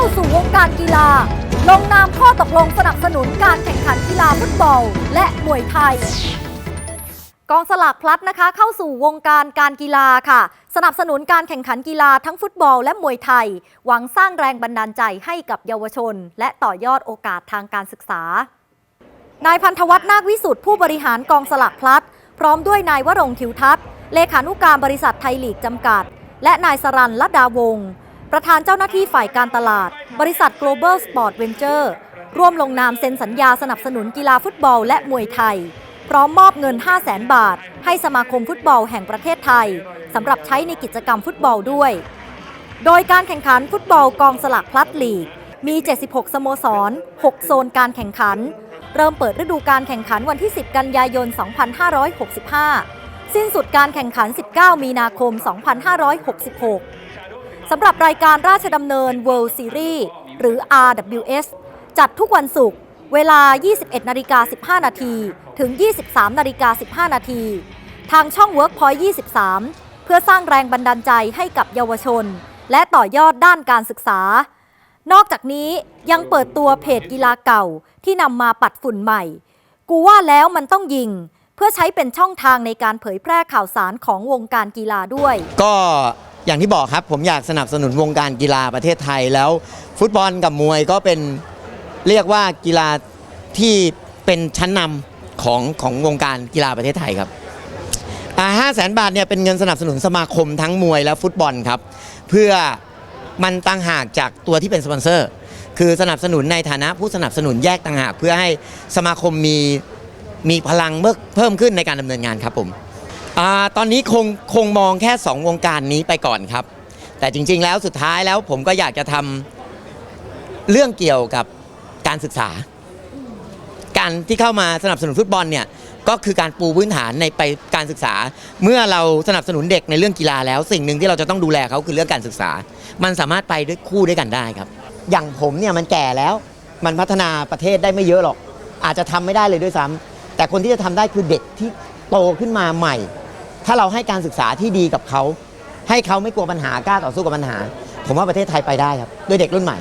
าสู่วงการกีฬา ลงนามข้อตกลงสนับสนุนการแข่งขันกีฬาฟุตบอล และมวยไทย กองสลากพลัดนะคะ เข้าสู่วงการการกีฬาค่ะ สนับสนุนการแข่งขันกีฬาทั้งฟุตบอล และมวยไทย หวังสร้างแรงบันดาลใจให้กับเยาวชน และต่อยอดโอกาสทางการศึกษานายพันธวัฒน์นาควิสุทธ์ผู้บริหารกองสลากพลัด พร้อมด้วยนายวรงค์ทิวทัศน์เลขานุการบริษัทไทยลีกจำกัด และนายสรันลัดดาวงศ์ ประธานเจ้าหน้าที่ฝ่ายการตลาด บริษัท Global Sport Venture ร่วมลงนามเซ็นสัญญาสนับสนุนกีฬาฟุตบอลและมวยไทย พร้อมมอบเงิน 5 0 0แสนบาท ให้สมาคมฟุตบอลแห่งประเทศไทยสำหรับใช้ในกิจกรรมฟุตบอลด้วย โดยการแข่งขันฟุตบอลกองสลากพลัดลีก มี 76 สโมสร 6 โซนการแข่งขัน เริ่มเปิดฤดูการแข่งขันวันที่ 10 กันยายน 2565 สิ้นสุดการแข่งขัน 19 มีนาคม 2566 สำหรับรายการราชดำเนิน World Series หรือ RWS จัดทุกวันศุกร์เวลา 21นาฬิกา15 นาที ถึง 23นาฬิกา15 นาที ทางช่อง Workpoint 23 เพื่อสร้างแรงบันดาลใจให้กับเยาวชน และต่อยอดด้านการศึกษา นอกจากนี้ยังเปิดตัวเพจกีฬาเก่าที่นำมาปัดฝุ่นใหม่ กูว่าแล้วมันต้องยิง เพื่อใช้เป็นช่องทางในการเผยแพร่ข่าวสารของวงการกีฬาด้วย ก็ อย่างที่บอกครับผมอยากสนับสนุนวงการกีฬาประเทศไทยแล้ว ฟุตบอลกับมวยก็เป็นเรียกว่ากีฬาที่เป็นชั้นนำของของวงการกีฬาประเทศไทยครับห้าแสนบาทเนี่ยเป็นเงินสนับสนุนสมาคมทั้งมวยและฟุตบอลครับเพื่อมันตั้งหากจากตัวที่เป็นสปอนเซอร์ คือสนับสนุนในฐานะผู้สนับสนุนแยกต่างหาก เพื่อให้สมาคมมีมีพลังเพิ่มเพิ่มขึ้นในการดำเนินงานครับผม อาตอนนี้คงคงมองแค่ 2 วงการนี้ไปก่อนครับ แต่จริง ๆ แล้วสุดท้ายแล้วผมก็อยากจะทำเรื่องเกี่ยวกับการศึกษา การที่เข้ามาสนับสนุนฟุตบอลเนี่ยก็คือการปูพื้นฐานในไปการศึกษา เมื่อเราสนับสนุนเด็กในเรื่องกีฬาแล้ว สิ่งหนึ่งที่เราจะต้องดูแลเขาคือเรื่องการศึกษา มันสามารถไปด้วยคู่ด้วยกันได้ครับ อย่างผมเนี่ยมันแก่แล้ว มันพัฒนาประเทศได้ไม่เยอะหรอก อาจจะทำไม่ได้เลยด้วยซ้ำแต่คนที่จะทำได้คือเด็กที่โตขึ้นมาใหม่ ถ้าเราให้การศึกษาที่ดีกับเขา ให้เขาไม่กลัวปัญหากล้าต่อสู้กับปัญหา ผมว่าประเทศไทยไปได้ครับด้วยเด็กรุ่นใหม่